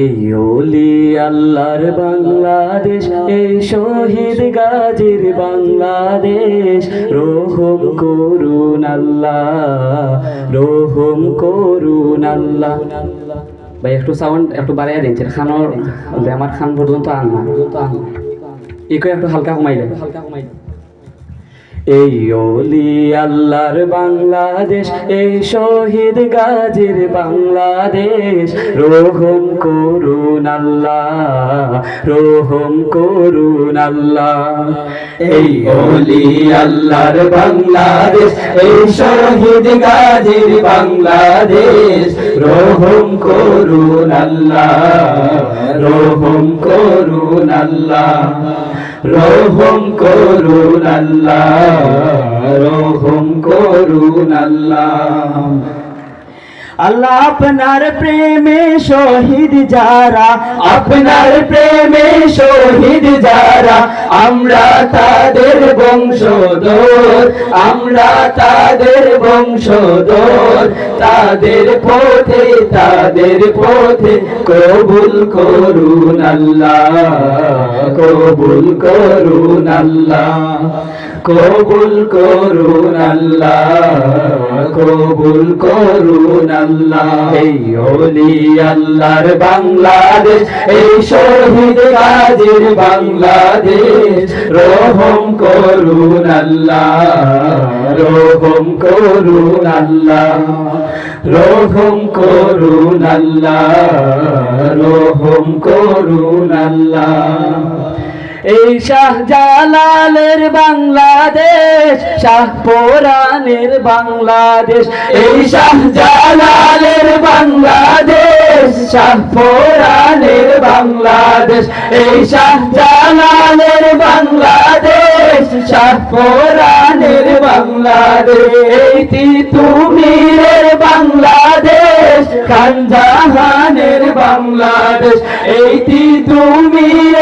এই ওলি আল্লাহর বাংলাদেশ এই শহীদ গাজীর বাংলাদেশ। রোহম করুন আল্লাহ রোহম করুন আল্লাহ। ভাই একটু সাউন্ড একটু বাড়াইয়া দিচ্ছেন খানোর আমার খান পর্যন্ত আন না। ইকো একটু হালকা কমাইলে হালকা কমাইলে এই ওলি আল্লাহর বাংলাদেশ এই শহীদ গাজীর বাংলাদেশ রোহম করুন আল্লাহ। রোহম করুন আল্লাহ। এই ওলি আল্লাহর বাংলাদেশ, এই শহীদ গাজীর বাংলাদেশ, রোহম করুন আল্লাহ, রোহম করুন আল্লাহ, রোহম করুন আল্লাহ, রোহম করুন আল্লাহ। আল্লাহ আপনার প্রেমে শহীদ যারা আপনার প্রেমে শহীদ যারা আমরা তাদের বংশধর, আমরা তাদের বংশধর। তাদের পথে তাদের পথে কবুল করুন আল্লাহ, কবুল করুন আল্লাহ, কবুল করুন আল্লাহ, কবুল করুন আল্লাহ। এই ওলি আল্লাহর বাংলাদেশ, এই শহীদ গাজীর বাংলাদেশ রহম করুন আল্লাহ রহম করুন আল্লাহ রহম করুন আল্লাহ রহম করুন আল্লাহ। এই শাহজালালের বাংলাদেশ, শাহ পোরানের বাংলাদেশ। এই শাহজালালের বাংলাদেশ শাহপুরানের বাংলাদেশ। এই শাহজালালের বাংলাদেশ শাহপুরানের বাংলাদেশ। এই তিতুমিরের বাংলাদেশ খানজাহানের বাংলাদেশ। এই তিতুমিরের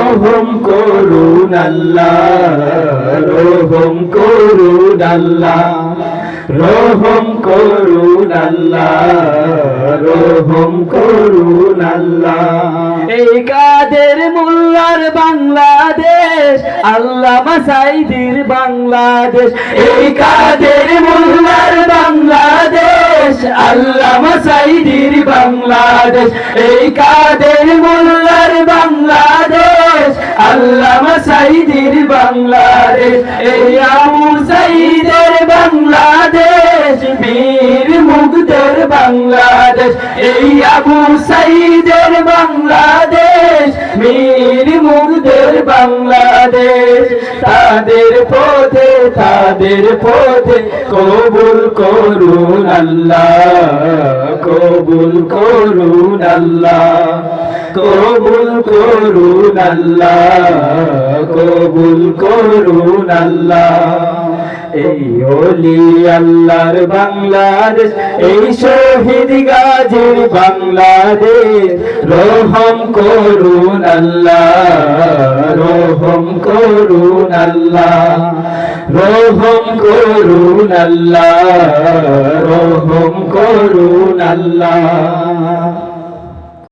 রহম করুন আল্লাহ রহম করুন আল্লাহ রহম করুন আল্লাহ রহম আল্লাহ। এই কাদের মোল্লার বাংলাদেশ আল্লামা সাইদির বাংলাদেশ। এই কাদের মোল্লার বাংলাদেশ আল্লামা সাইদির বাংলাদেশ। এই কাদের মোল্লার বাংলাদেশ আল্লামা সাইদির বাংলাদেশ, এই সাইদের বাংলাদেশ, বীর মুগ্ধের বাংলাদেশ, এই আবু সাইদের বাংলাদেশ, বীর মুগ্ধের বাংলাদেশ। তাদের পথে তাদের পথে কবুল করুন আল্লাহ, কবুল করুন আল্লাহ। কবুল করুন আল্লাহ, কবুল করুন আল্লাহ। এই ওলি আল্লাহর বাংলাদেশ, এই শহীদ গাজীর বাংলাদেশ, রহম করুন আল্লাহ, রহম করুন আল্লাহ, রোহম করুন আল্লাহ, রহম করুন আল্লাহ।